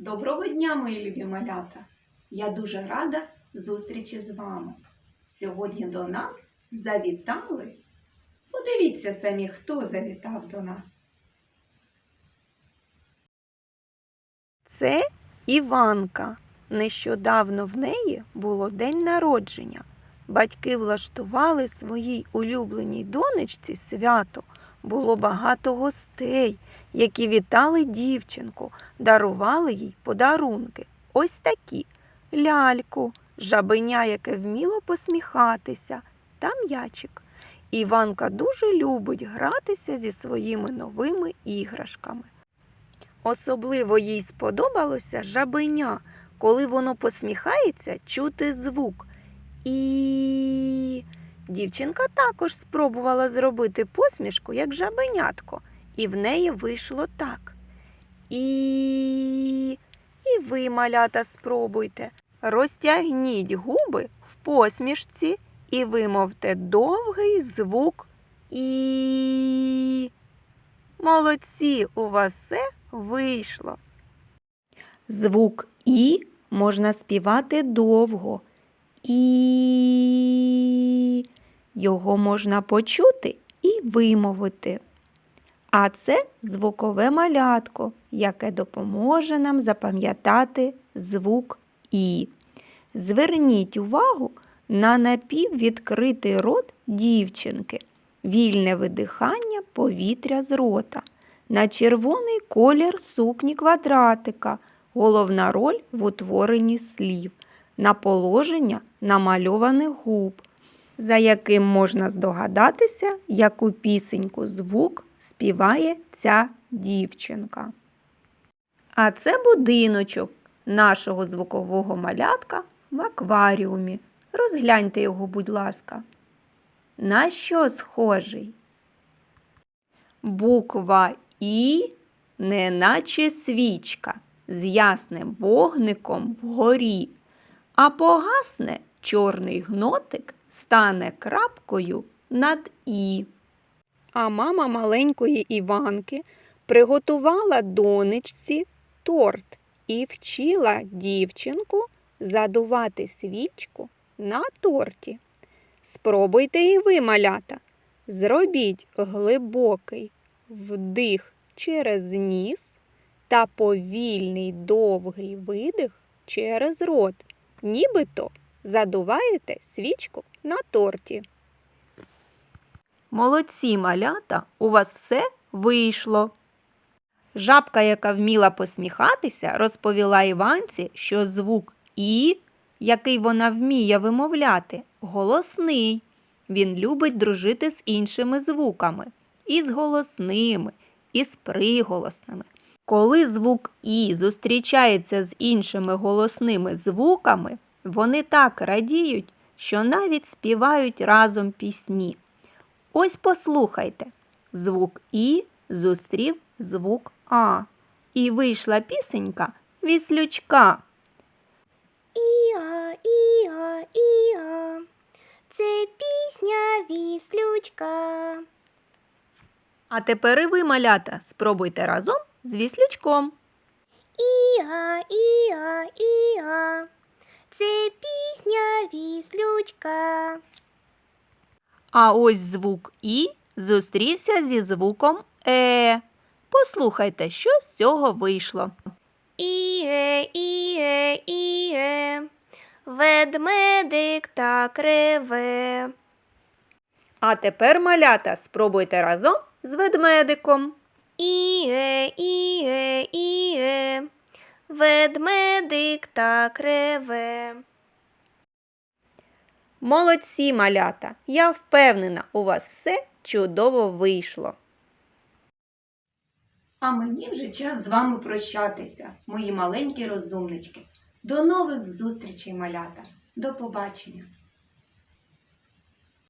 Доброго дня, мої любі малята! Я дуже рада зустрічі з вами. Сьогодні до нас завітали. Подивіться самі, хто завітав до нас. Це Іванка. Нещодавно в неї було день народження. Батьки влаштували своїй улюбленій донечці свято. Було багато гостей, які вітали дівчинку, дарували їй подарунки. Ось такі ляльку, жабеня, яке вміло посміхатися, та м'ячик. Іванка дуже любить гратися зі своїми новими іграшками. Особливо їй сподобалося жабеня, коли воно посміхається, чути звук. І дівчинка також спробувала зробити посмішку, як жабенятко, і в неї вийшло так. І, і ви, малята, спробуйте. Розтягніть губи в посмішці і вимовте довгий звук І. Молодці, у вас все вийшло. Звук І можна співати довго. І його можна почути і вимовити. А це звукове малятко, яке допоможе нам запам'ятати звук І. Зверніть увагу на напіввідкритий рот дівчинки, вільне видихання повітря з рота, на червоний колір сукні квадратика, головна роль в утворенні слів, на положення намальованих губ, за яким можна здогадатися, яку пісеньку звук співає ця дівчинка. А це будиночок нашого звукового малятка в акваріумі. Розгляньте його, будь ласка. На що схожий? Буква І, неначе свічка, з ясним вогником вгорі, а погасне чорний гнотик стане крапкою над І. А мама маленької Іванки приготувала донечці торт і вчила дівчинку задувати свічку на торті. Спробуйте і ви, малята. Зробіть глибокий вдих через ніс та повільний довгий видих через рот, нібито задуваєте свічку на торті. Молодці малята, у вас все вийшло. Жабка, яка вміла посміхатися, розповіла Іванці, що звук І, який вона вміє вимовляти, голосний. Він любить дружити з іншими звуками, і з голосними, і з приголосними. Коли звук І зустрічається з іншими голосними звуками, вони так радіють, що навіть співають разом пісні. Ось послухайте. Звук І зустрів звук А. І вийшла пісенька віслючка. Іа, іа, іа, це пісня віслючка. А тепер і ви, малята, спробуйте разом з віслючком. Іа, іа, іа, це пісня віслючка. А ось звук І зустрівся зі звуком Е. Послухайте, що з цього вийшло. Іе, іе, іе, ведмедик так реве. А тепер, малята, спробуйте разом з ведмедиком. Іе, іе, іе, ведмедик так реве. Молодці, малята! Я впевнена, у вас все чудово вийшло. А мені вже час з вами прощатися, мої маленькі розумнички. До нових зустрічей, малята. До побачення!